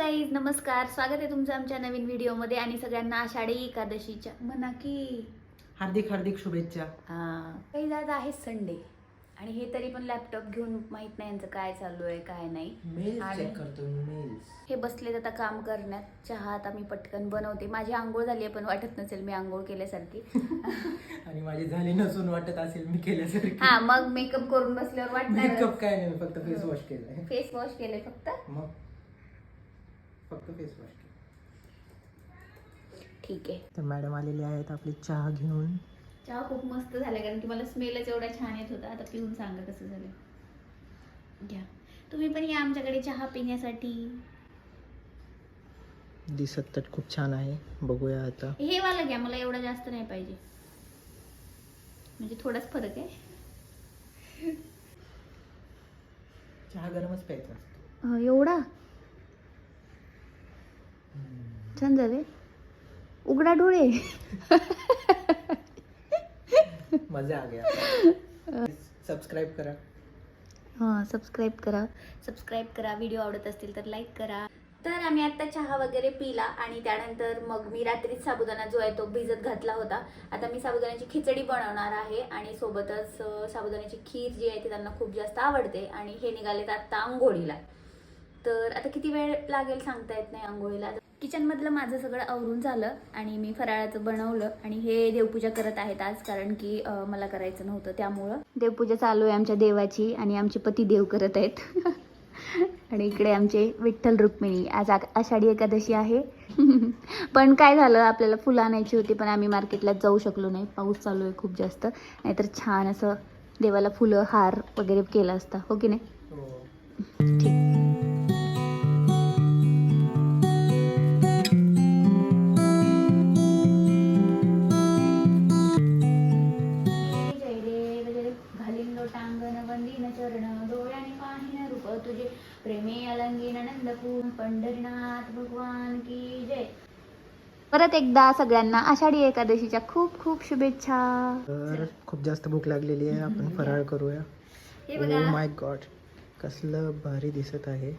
Guys नमस्कार. स्वागत आहे तुमचं आमच्या नवीन व्हिडिओमध्ये आणि सगळ्यांना आषाढी एकादशीच्या. म्हणा की. हार्दिक हार्दिक शुभेच्छा. काही जात आहे संडे आणि हे तरी पण लॅपटॉप घेऊन माहीत नाही यांचं काय चालू आहे काय नाही. आणि- हे बसलेत आता काम करण्यात. चहा आता मी पटकन बनवते. माझी आंघोळ झाली आहे पण वाटत नसेल मी आंघोळ केल्यासारखी. आणि माझी झाली नसून वाटत असेल मी केल्यासारखी. हा मग मेकअप करून बसल्यावर वाटणार मेकअप काय नाही फक्त फेस वॉश केलाय. फेस वॉश केलंय फक्त. मग? फक्त फेस वॉश ठीक आहे. तर मॅडम आलेले आहेत आपली चहा घेऊन. चहा खूप मस्त झाला कारण की मला स्मेलच एवढा छान येत होता. आता पिऊन सांगा कसं झालं. घ्या. तुम्ही पण या आमच्याकडे चहा पिण्यासाठी. दिसत तर खूप छान आहे. बघूया आता. हे वाला घ्या मला एवढा जास्त नाही पाहिजे. म्हणजे थोडाच फरक आहे. चहा गरमच प्यायचा असतो. अं, एवढा? छान झाले उघडा डोळे. मजा आ गया. सबस्क्राईब करा. हां सबस्क्राईब करा. सबस्क्राईब करा. व्हिडिओ आवडत असतील तर लाईक करा. तर आम्ही आता चहा वगैरे पिला आणि त्यानंतर मग मी रात्रीच साबुदाणा जो आहे तो भिजत घातला होता. आता मी साबुदाण्याची खिचडी बनवणार आहे आणि सोबतच साबुदाण्याची खीर जी आहे ती त्यांना खूप जास्त आवडते आणि हे निघालेत आत्ता आंघोळीला. तर आता किती वेळ लागेल सांगता येत नाही आंघोळीला? किचनमधलं माझं सगळं आवरून झालं आणि मी फराळाचं बनवलं आणि हे देवपूजा करत आहेत आज कारण की मला करायचं नव्हतं त्यामुळं. देवपूजा चालू आहे आमच्या देवाची आणि आमचे पती देव करत आहेत. आणि इकडे आमचे विठ्ठल रुक्मिणी. आज आषाढी एकादशी आहे. पण काय झालं आपल्याला फुलं आणायची होती पण आम्ही मार्केटला जाऊ शकलो नाही. पाऊस चालू आहे खूप जास्त. नाहीतर छान असं देवाला फुलं हार वगैरे केलं असतं. हो की नाही? हो. ठीक. पंढरीनाथ भगवान की जय. परत एकदा सगळ्यांना आषाढी एकादशीच्या खूप खूप शुभेच्छा. तर खूप जास्त भूक लागलेली आहे आपण फराळ करूया. हे ओ बघा माय गॉड कसलं भारी दिसत आहे.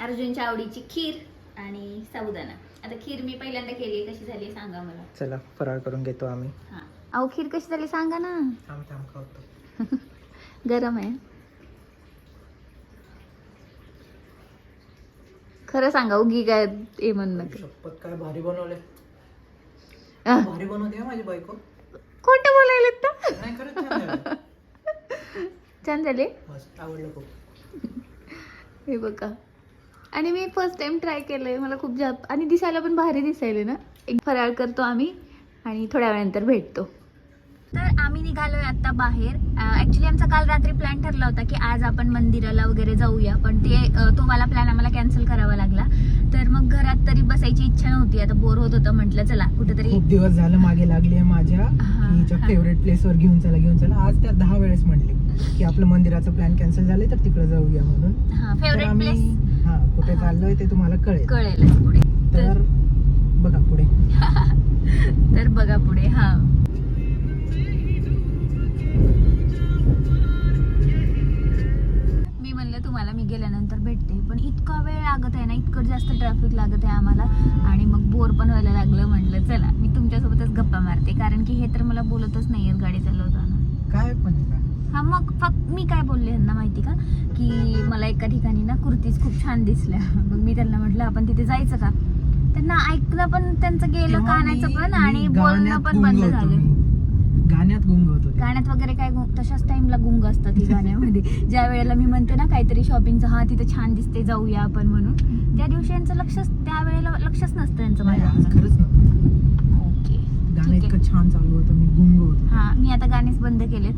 अर्जुनच्या आवडीची खीर आणि साबुदाणा. आता खीर मी पहिल्यांदा केली कशी झाली सांगा मला. चला फराळ करून घेतो आम्ही. हा. अहो खीर कशी झाली सांगा ना. थांब थांब खावतो गरम आहे. खरं सांगा उगी काय ए म्हण शपथ काय भारी बनवले भारी बनवते हा माझी बायको? खोटं बोलायला तर? नाही खरंच छान झालं. छान झाले? मस्त आवडलं खूप. हे बघा. आणि मी फर्स्ट टाइम ट्राय केलंय मला खूप जास्त आणि दिसायला पण भारी दिसायले ना? एक फराळ करतो आम्ही आणि थोड्या वेळानंतर भेटतो. तर आम्ही निघालोय आता बाहेर. ऍक्च्युली आमचा काल रात्री प्लॅन ठरला होता की आज आपण मंदिराला वगैरे जाऊया पण ते तो वाला प्लॅन आम्हाला कॅन्सल करावा लागला. तर मग घरात तरी बसायची इच्छा नव्हती. आता बोर होत होतं म्हटलं चला कुठेतरी दिवस झालं मागे लागली आहे माझ्या हिच्या. फेवरेट प्लेसवर घेऊन चला घेऊन चला. आज त्या दहा वेळेस म्हणली की आपलं मंदिराचं प्लॅन कॅन्सल झाले तर तिकडे जाऊया म्हणून. फेवरेट प्लेस हा कुठे चाललोय ते तुम्हाला कळेल. कळेलच पुढे. तर बघा पुढे. तर बघा पुढे हा. म्हणलं तुम्हाला मी गेल्यानंतर भेटते. पण इतका वेळ लागत आहे ना इतकं जास्त ट्रॅफिक लागत आहे आम्हाला. आणि मग बोर पण व्हायला लागलं म्हटलं चला मी तुमच्यासोबतच गप्पा मारते. कारण की हे तर मला बोलतच नाहीयेत गाडी चालवताना. काय पण? हा मग फक्त मी काय बोलले यांना माहिती का? की मला एका ठिकाणी ना कुर्तीज खूप छान दिसल्या. मग मी त्यांना म्हटलं आपण तिथे जायचं का? त्यांना ऐकलं पण त्यांचं गेलं मी- पण आणि बोलणं पण बंद झालं. गाण्यात गुंग. गाण्यात वगैरे काय तशाच टाइमला गुंग असतात ही गाण्यामध्ये. ज्या वेळेला मी म्हणते ना काहीतरी शॉपिंगचं हा तिथे छान दिसते जाऊया आपण म्हणून. त्या दिवशी यांचं लक्षच त्या वेळेला लक्षच नसतं यांचं माझ्या गाणं. इतकं छान चालू होतं मी गुंग होतो. हा मी आता गाणेच बंद केलेत.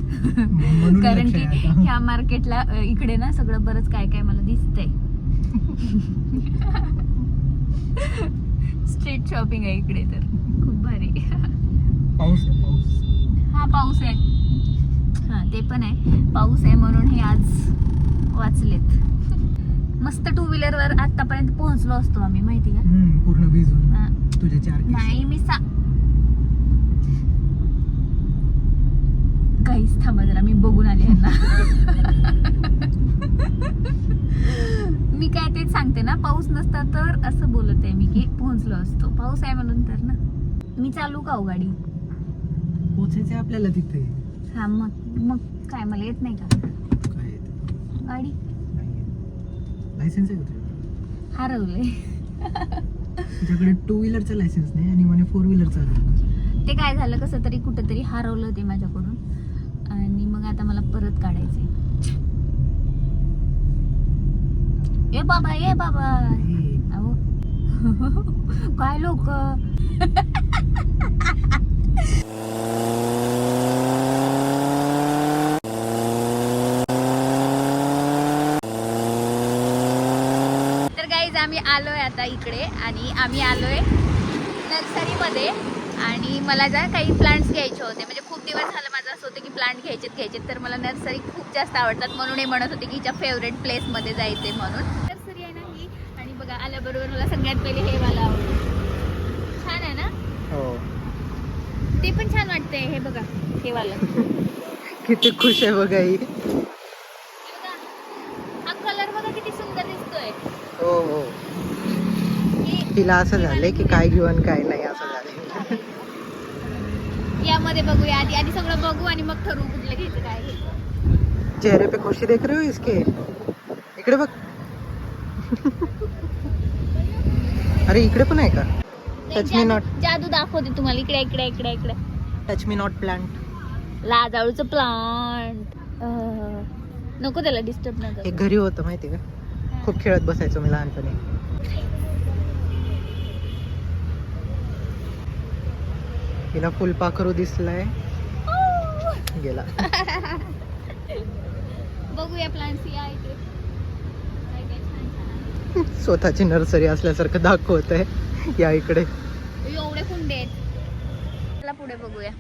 कारण की. ह्या मार्केटला इकडे ना सगळं बरंच काय काय मला दिसतंय. स्ट्रीट शॉपिंग आहे इकडे तर. खूप भारी. पाऊस आहे पाऊस. हा पाऊस आहे. हा ते पण आहे. पाऊस आहे म्हणून हे आज वाचलेत. मस्त टू व्हीलर वर आतापर्यंत पोहोचलो असतो आम्ही माहिती का? पूर्ण भिजून. तुझे चार. नाही मी सा काहीच थांबा जरा मी बघून आले यांना. मी काय तेच सांगते ना पाऊस नसता तर असं बोलत आहे मी की पोहोचलो असतो. पाऊस आहे म्हणून तर ना. मी चालू का हो गाडी? पोचायचंय आपल्याला तिथे. हा मग मग काय मला येत नाही का? काय आहे ते? गाडी लायसन्स आहे का तुझ्याकडे? हरवले तुझ्याकडे टू व्हीलरचं लायसन्स नाही आणि म्हणे फोर व्हीलर चालू ते काय झालं कसं तरी कुठंतरी हरवलं ते माझ्याकडून. आणि मग आता मला परत काढायचंय. ए बाबा ए बाबा. अहो. काय लोक? आम्ही आलोय आता इकडे आणि आम्ही आलोय नर्सरीमध्ये. आणि मला जरा काही प्लांट्स घ्यायचे होते. म्हणजे खूप दिवस झालं माझं असं होतं की प्लांट घ्यायचे घ्यायचे तर मला नर्सरी खूप जास्त आवडतात म्हणून हे म्हणत होते की हिच्या फेवरेट प्लेसमध्ये जायचे म्हणून. नर्सरी आहे ना ही. आणि बघा आल्याबरोबर मला सगळ्यात पहिले हे वाला आवडलं छान आहे ना? हो. ते पण छान वाटतंय हे बघा हे वाला. किती खुश आहे बघा हा कलर बघा किती सुंदर दिसतोय हो हो हे- तिला असं झालंय की काय घेऊ आणि काय नाही असं झालंय. यामध्ये बघूया आधी. आधी सगळं बघू आणि मग ठरवू कुठलं घ्यायचं काय चेहरे पे खुशी देख रहे हो इसके. इकडे बघ. अरे इकडे पण आहे का? टच मी नॉट जादू दाखवते तुम्हाला. इकडे इकडे इकडे इकडे. टच मी नॉट प्लांट लाजाळूचं प्लांट नको त्याला डिस्टर्ब न एक घरी होतं माहिती का? खूप खेळत बसायचो मी लहानपणी. तिला फुलपाखरू दिसलाय. गेला. बघूया. स्वतःची नर्सरी असल्यासारखं दाखवत आहे या इकडे. एवढे कुंडे आहेत. पुढे बघूया.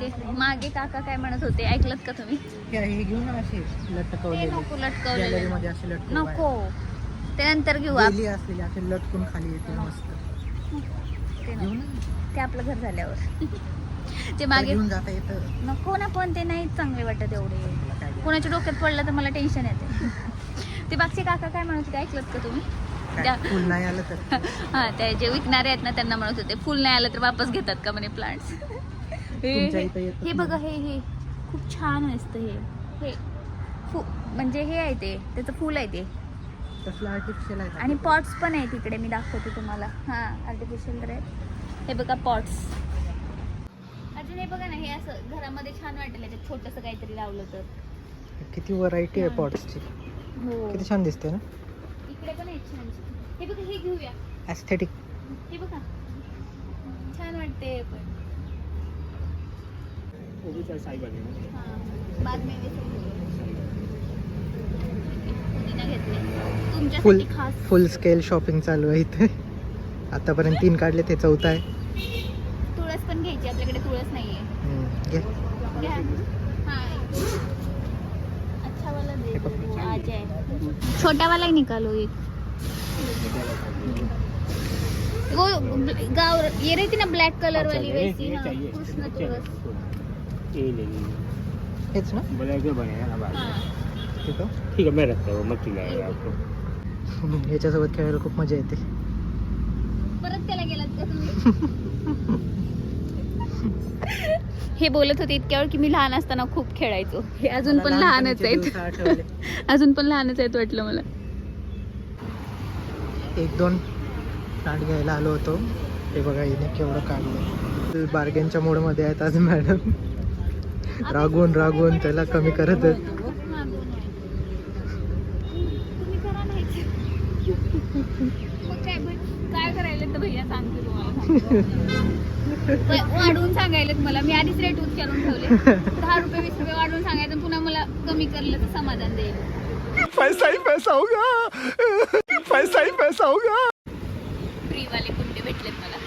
ते मागे काका काय म्हणत होते ऐकलत का तुम्ही? हे घेऊन असे ते लटकवलेले. नको लटकवलेले. मध्ये असे लटकवले नको. ते नंतर घेऊ असलेले असे लटकून खाली येते मस्त. ते आपलं घर झाल्यावर. ते मागे घेऊन जाता येतं. नको ना पण ते नाही चांगले वाटत एवढे? कोणाच्या डोक्यात पडलं तर मला टेन्शन येते. ते बागचे काका काय म्हणत होते ऐकलत का तुम्ही? फुल नाही आलं तर. हा ते जे विकणारे आहेत ना त्यांना म्हणत होते फुल नाही आलं तर वापस घेतात का? म्हणे प्लांट्स हे बघा हे हे खूप छान असतं हे. हे फु म्हणजे हे आहे ते त्याचं फुल आहे ते. आर्टिफिशियल आहे? आणि पॉट्स पण आहे तिकडे मी दाखवते तुम्हाला. हां आर्टिफिशियल तर आहे. हे बघा पॉट्स अजून हे बघा ना हे असं घरामध्ये छान वाटेल याच्यात छोटंसं काहीतरी लावलं तर. किती व्हरायटी आहे पॉट्सची हो. किती छान दिसते ना? इकडे पण आहे छान. हे बघा हे घेऊया. ॲस्थेटिक हे बघा. छान वाटते हे पण. हां. बाद में वैसे पुदिना घेतले फुल तुमच्यासाठी खास. फुल स्केल शॉपिंग चालू आहे इथे. आतापर्यंत तीन काढले ते चौथा आहे. तुळस पण घ्यायची आपल्याकडे तुळस नाहीये. हाँ अच्छा वाला दे. दो वो आ जाए छोटा वाला ही निकालो एक. वो ब्ल- गाव ये रहती ना ब्लॅक कलर वाली वैसी. हाँ, कृष्ण तुळस. हेच ना? ब्लैक में बनेगा ना हाँ. ठीक आहे ठीक है मैं रखता हूँ आपको हम्म, याच्यासोबत खेळायला खूप मजा येते परत त्याला गेलात का तुम्ही हे बोलत होते इतक्यावर की मी लहान असताना खूप खेळायचो. हे अजून पण लहानच आहेत. अजून पण लहानच आहेत वाटलं मला. एक दोन प्लांट घ्यायला आलो होतो. ते बघा हिने केवढं काढलं. बार्गेनच्या मोडमध्ये आहेत आज मॅडम रागवून रागवून त्याला कमी करत आहेत हा, दोन आहे. तुम्ही करा नाही मग काय पण काय करायला तर भैया सांगते तुम्हाला प- वाढवून सांगायलेत मला. मी आधीच रेट उच्चारून ठेवले. दहा रुपये वीस रुपये वाढवून सांगायचं पुन्हा मला कमी करलं तर समाधान देईल. पैसा ही पैसा होगा. पैसा ही पैसा होगा. फ्रीवाले कुंडे भेटलेत मला.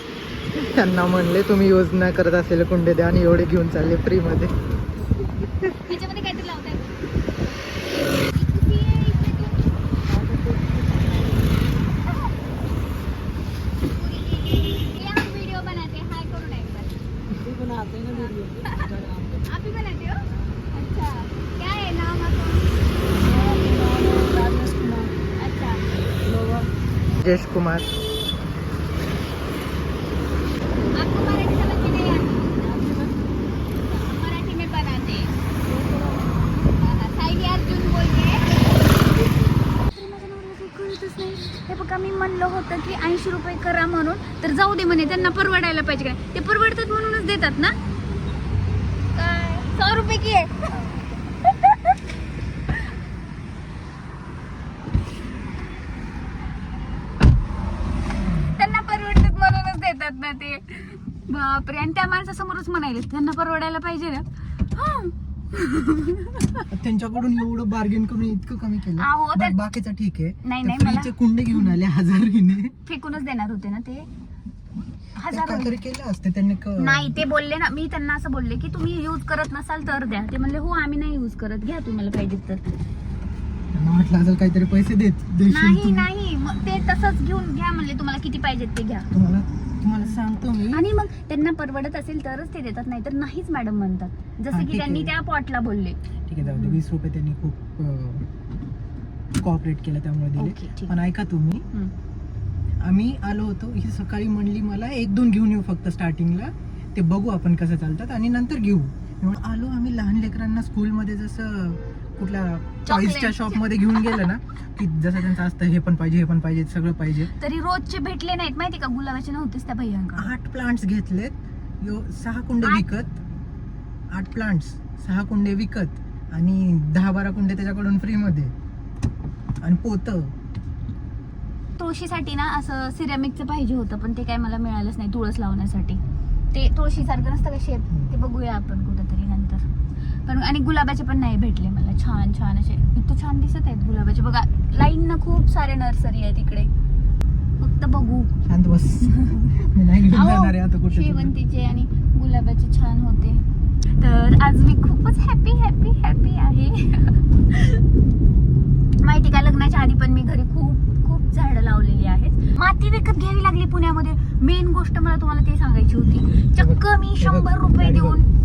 त्यांना म्हणले तुम्ही योजना करत असलेले कुंडे द्या आणि एवढे घेऊन चालले फ्री मध्ये त्याच्यामध्ये काहीतरी लावताय वीडियो बनाते हाय करून एक बार आप ही बनाते हो अच्छा क्या है नाम आपका अच्छा ब्रिजेश कुमार आपको मराठी समझ में नहीं आती मराठी में बनाते साई अर्जुन बोलते कळतच नाही हे बघा मी म्हणलं होतं की ऐंशी रुपये करा म्हणून तर जाऊ दे म्हणे त्यांना परवडायला पाहिजे काय? ते परवडतात म्हणूनच देतात ना? सौ रुपये की आहे त्यांना परवडतात म्हणूनच देतात ना ते. बापरे आणि त्या माणसासमोरच म्हणायला त्यांना परवडायला पाहिजे ना? त्यांच्याकडून एवढं बार्गेन करून इतकं कमी केलं. बाकीचं ठीक आहे. नाही, नाही, मला- फ्रीचे कुंडे घेऊन आले हजार घेणे फेकूनच देणार होते ना ते? त्या हजार काहीतरी केलं असते त्यांनी क- नाही ते बोलले ना मी त्यांना असं बोलले की तुम्ही यूज करत नसाल तर द्या. ते म्हणले हो आम्ही नाही यूज करत. घ्या तुम्हाला पाहिजे तर. त्यांना वाटलं असेल काहीतरी पैसे देत देशील नाही तू. नाही मग ते तसंच घेऊन घ्या म्हणले. तुम्हाला किती पाहिजेत ते घ्या. तुम्हाला तुम्हाला सांगतो मी. आणि मग त्यांना परवडत असेल तरच ते देतात नाही तर नाहीच मॅडम म्हणतात. हा, जसं ठीक की त्यांनी आहे. त्या पॉटला बोलले. ठीक आहे जाऊ दे. वीस रुपये त्यांनी खूप कॉपरेट केलं त्यामुळे दिले. ठीक. पण ऐका तुम्ही. आम्ही आलो होतो. ही सकाळी म्हणली मला एक दोन घेऊन येऊ फक्त स्टार्टिंगला ते बघू आपण कसं चालतात आणि नंतर घेऊ. म्हणून आलो आम्ही लहान लेकरांना स्कूलमध्ये जसं कुठल्या टॉईजच्या शॉपमध्ये घेऊन गेलं ना की जसं त्यांचं असतं हे पण पाहिजे हे पण पाहिजे सगळं पाहिजे. तरी रोजचे भेटले नाहीत माहिती का? गुलाबाचे नव्हतेच त्या भैयांकडे आठ प्लांट्स घेतलेत. यो सहा कुंडे आठ? विकत. आठ प्लांट्स सहा कुंडे विकत. आणि दहा बारा कुंडे त्याच्याकडून फ्रीमध्ये आणि पोत. तुळशीसाठी ना असं सिरॅमिकचं पाहिजे होतं पण ते काय मला मिळालंच नाही तुळस लावण्यासाठी. ते तुळशीसारखं नसतं का शेप ते बघूया आपण नंतर पण आणि गुलाबाचे पण नाही भेटले मला. छान छान असे. इतकं छान दिसत आहेत गुलाबाचे. बघा लाईन ना खूप सारे नर्सरी आहेत इकडे. फक्त बघू. शांत बस. शेवंतीचे आणि गुलाबाचे छान होते. तर आज मी खूपच हॅपी हॅपी हॅपी आहे. माहिती का लग्नाच्या आधी पण मी घरी खूप खूप झाडं लावलेली आहेत. माती विकत घ्यावी लागली पुण्यामध्ये. मेन गोष्ट मला तुम्हाला ते सांगायची होती. चक्क मी शंभर रुपये देऊन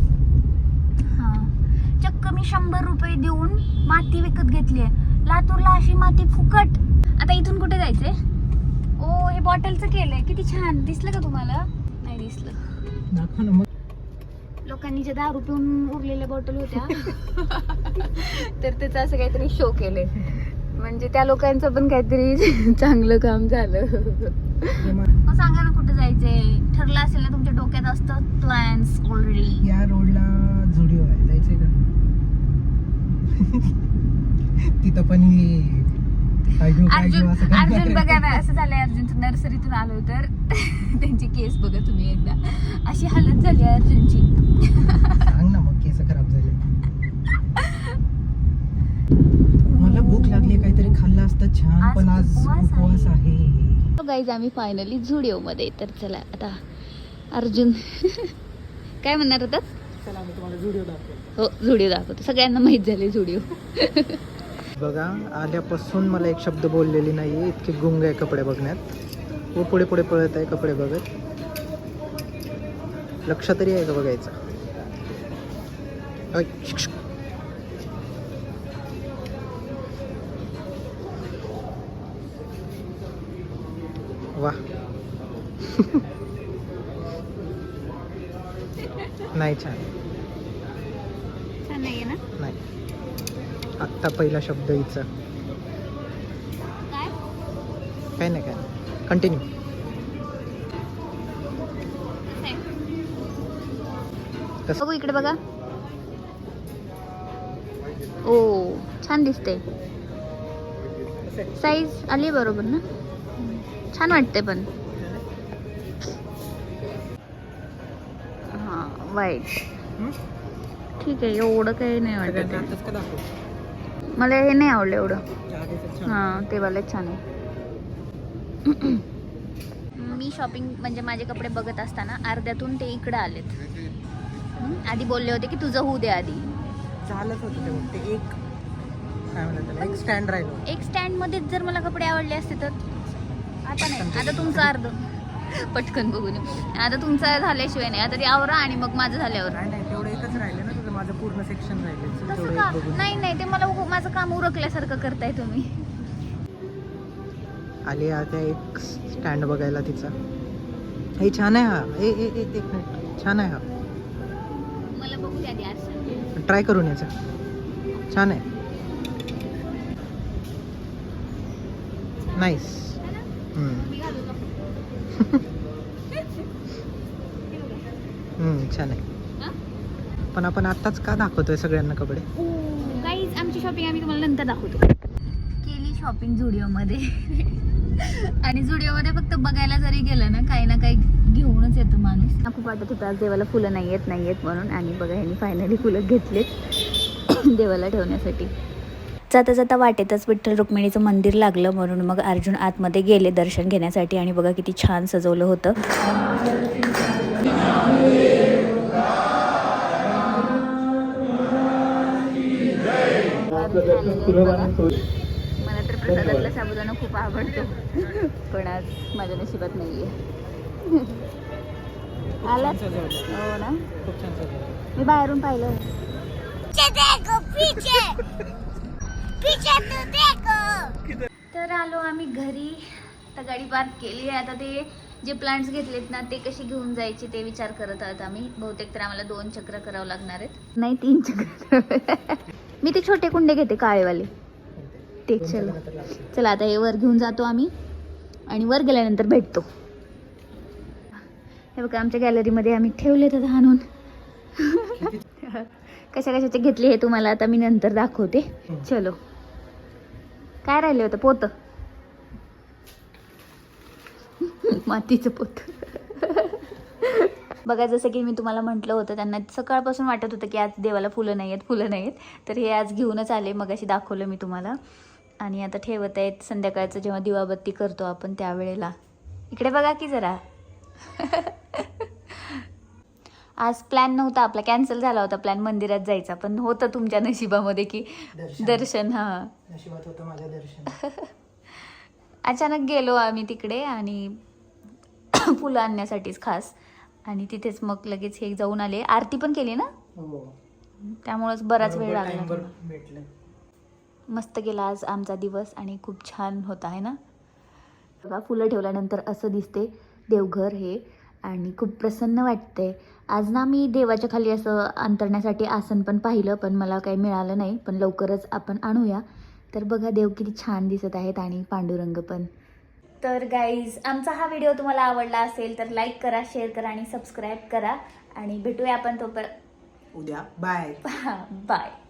चक्क मी शंभर रुपये देऊन माती विकत घेतली लातूरला अशी माती फुकट. आता इथून कुठे जायचंय? ओ हे बॉटलचं केलंय. किती छान. दिसलं का तुम्हाला? नाही दिसलं. लोकांनी ज्या दारू पिऊन उरलेल्या बॉटल होत्या तर त्याचं असं काहीतरी शो केलंय. म्हणजे त्या लोकांचं पण काहीतरी चांगलं काम झालं. मग सांगा ना कुठं जायचंय? ठरलं असेल ना तुमच्या डोक्यात असतं? प्लॅन्स ऑलरेडी या रोडला झुडिओ आहे. जायचंय तिथं पण ही अर्जुन अर्जुन बघा ना. असं झालंय अर्जुन. नर्सरीतून आलो तर त्यांची केस बघा तुम्ही एकदा. अशी हालत झाली आहे अर्जुनची. सांग ना मग केस खराब झाले. मला भूक लागली काहीतरी खाल्लं असतं. छान पण आज उपवास आहे. गाईज आम्ही फायनली झुडिओमध्ये तर चला आता अर्जुन काय म्हणणार होतात? चला तुम्हाला दाखवतो. हो झुडिओ दाखवतो. सगळ्यांना माहीत झाले झुडिओ बघा आल्यापासून मला एक शब्द बोललेली नाही इतके गुंग आहे कपडे बघण्यात. व पुढे पुढे पळत आहे कपडे बघत. लक्ष तरी आहे का बघायचं. वा. नाही छान नाहीये ना नाही आत्ता पहिला शब्द हिचा काय? नाही काय कंटिन्यू कसं? बघू इकडे बघा. ओ छान दिसते साईज आली बरोबर ना? छान वाटते पण. हा वाईट ठीक आहे एवढं काही नाही वाटत. मला हे नाही आवडलं एवढं. हा ते वाले छान आहे. मी शॉपिंग म्हणजे माझे कपडे बघत असताना अर्ध्यातून ते इकडं आलेत. आधी बोलले होते की तुझं होऊ दे आधी. झालंच होतं ते एक काय म्हणतात त्याला एक स्टँड राहिलो एक स्टँड मध्येच जर मला कपडे आवडले असते तर? आता नाही. आता तुमचं अर्ध. पटकन बघून येऊ. आता तुमचं झाल्याशिवाय नाही. आता ते आवरा आणि मग माझं झाल्यावर नाही नाही तेवढं एकच राहिलं ना तुझं पूर्ण सेक्शन राहिले तसं का? नाही नाही ते मला माझं काम उरकल्यासारखं करताय तुम्ही. आली आता एक स्टँड बघायला तिचा. हे छान आहे हा. ए ए ए एक मिनिट छान आहे हा. मला बघू द्या आधी आरसा. ट्राय करून याचा. छान आहे. नाईस मी घालू का? छान आहे? पण आपण आत्ताच का दाखवतोय सगळ्यांना कपडे? गाईज आमची शॉपिंग आम्ही तुम्हाला नंतर दाखवतो. केली शॉपिंग झुडिओमध्ये आणि झुडिओमध्ये फक्त बघायला जरी गेलं ना काही ना काही घेऊनच येतो माणूस. हा खूप वाटत होतं आज देवाला फुलं नाही येत नाही येत म्हणून. आणि बघा ह्यांनी फायनली फुलं घेतलेत. देवाला ठेवण्यासाठी. जाता जाता वाटेतच विठ्ठल रुक्मिणीचं मंदिर लागलं म्हणून मग अर्जुन आतमध्ये गेले दर्शन घेण्यासाठी. आणि बघा किती छान सजवलं होतं. मला तर प्रसादातला साबुदाणा खूप आवडतो. पण आज माझ्या नशिबात नाहीये. आला? हो ना? खूप छान सजवलं. मी बाहेरून पाहिलं. तर आलो आम्ही घरी. तर गाडी पार्क केली आहे. आता ते जे प्लांट्स घेतलेत ना ते कशी घेऊन जायचे ते विचार करत आहोत आम्ही. बहुतेक तर आम्हाला दोन चक्र करावं लागणार आहेत. नाही तीन चक्र. मी ते छोटे कुंडे घेते काळेवाले. ते चला. चला आता हे वर घेऊन जातो आम्ही. आणि वर गेल्यानंतर भेटतो. हे बघा आमच्या गॅलरीमध्ये आम्ही ठेवले तर आणून. कशा कशाचे घेतले हे तुम्हाला आता मी नंतर दाखवते. चलो. काय राहिले होतं? पोत. मातीचं पोत. बघा जसं की मी तुम्हाला म्हटलं होतं त्यांना सकाळपासून वाटत होतं की आज देवाला फुलं नाही आहेत फुलं नाही आहेत. तर हे आज घेऊनच आले मग अशी दाखवलं मी तुम्हाला. आणि आता ठेवत आहेत संध्याकाळचं जेव्हा दिवाबत्ती करतो आपण त्यावेळेला. इकडे बघा की जरा. आज प्लॅन नव्हता आपला कॅन्सल झाला होता प्लॅन मंदिरात जायचा. पण होतं तुमच्या नशिबामध्ये की दर्शन. हां. नशिबात होतं माझ्या दर्शन. अचानक गेलो आम्ही तिकडे आणि फुलं आणण्यासाठीच खास. आणि तिथेच मग लगेच हे जाऊन आले. आरती पण केली ना? हो. त्यामुळंच बराच वेळ लागला. मस्त गेला आज आमचा दिवस आणि खूप छान होता आहे ना? बघा फुलं ठेवल्यानंतर असं दिसते देवघर हे. आणि खूप प्रसन्न वाटते आज ना मी देवाच्या खाली असं अंतरण्यासाठी आसन पण पाहिलं पण मला काही मिळालं नाही. पण लवकरच आपण आणूया. तर बघा देव किती छान दिसत आहेत आणि पांडुरंग पण. तर गाईज आमचा हा व्हिडिओ तुम्हाला आवडला असेल तर लाईक करा शेअर करा आणि सबस्क्राईब करा. आणि भेटूया आपण तोपर्यंत. उद्या. Bye bye